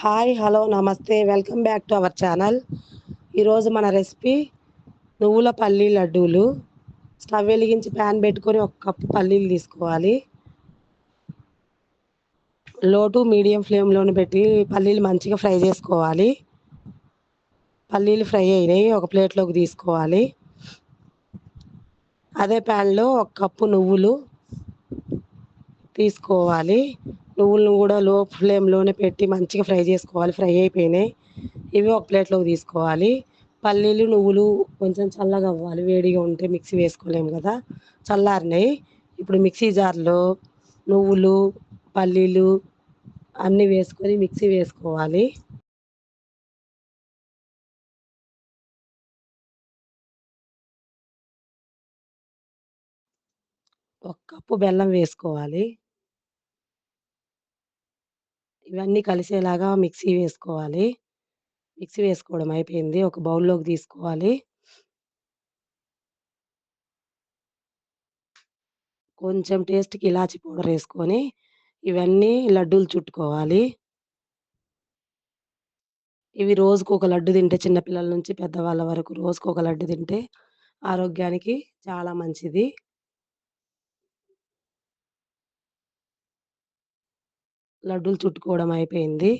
Hi hello నమస్తే welcome back to our channel ఈరోజు మన రెసిపీ నువ్వుల పల్లీ లడ్డూలు. స్టవ్ వెలిగించి ప్యాన్ పెట్టుకొని ఒక కప్పు పల్లీలు తీసుకోవాలి. లో టు మీడియం ఫ్లేమ్లోని పెట్టి పల్లీలు మంచిగా ఫ్రై చేసుకోవాలి. పల్లీలు ఫ్రై అయినాయి ఒక ప్లేట్లోకి తీసుకోవాలి. అదే ప్యాన్లో ఒక కప్పు నువ్వులు తీసుకోవాలి. నువ్వులను కూడా లో ఫ్లేమ్లోనే పెట్టి మంచిగా ఫ్రై చేసుకోవాలి. ఫ్రై అయిపోయినాయి. ఇవి ఒక ప్లేట్లోకి తీసుకోవాలి. పల్లీలు నువ్వులు కొంచెం చల్లగా అవ్వాలి. వేడిగా ఉంటే మిక్సీ వేసుకోలేము కదా. చల్లారినాయి. ఇప్పుడు మిక్సీ జార్లో నువ్వులు పల్లీలు అన్నీ వేసుకొని మిక్సీ వేసుకోవాలి. ఒక కప్పు బెల్లం వేసుకోవాలి. ఇవన్నీ కలిసేలాగా మిక్సీ వేసుకోవాలి. మిక్సీ వేసుకోవడం అయిపోయింది. ఒక బౌల్లోకి తీసుకోవాలి. కొంచెం టేస్ట్కి ఇలాచి పౌడర్ వేసుకొని ఇవన్నీ లడ్డూలు చుట్టుకోవాలి. ఇవి రోజుకు ఒక లడ్డు తింటే చిన్నపిల్లల నుంచి పెద్దవాళ్ళ వరకు రోజుకు ఒక లడ్డు తింటే ఆరోగ్యానికి చాలా మంచిది. లడ్డూలు చుట్టుకోవడం అయిపోయింది.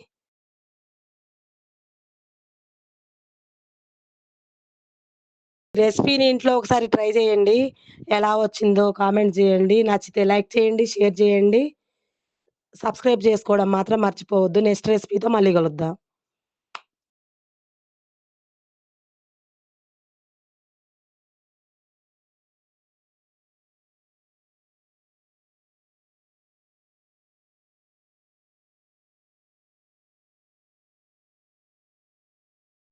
రెసిపీని ఇంట్లో ఒకసారి ట్రై చేయండి. ఎలా వచ్చిందో కామెంట్ చేయండి. నచ్చితే లైక్ చేయండి షేర్ చేయండి. సబ్స్క్రైబ్ చేసుకోవడం మాత్రం మర్చిపోవద్దు. నెక్స్ట్ రెసిపీతో మళ్ళీ కలుద్దాం.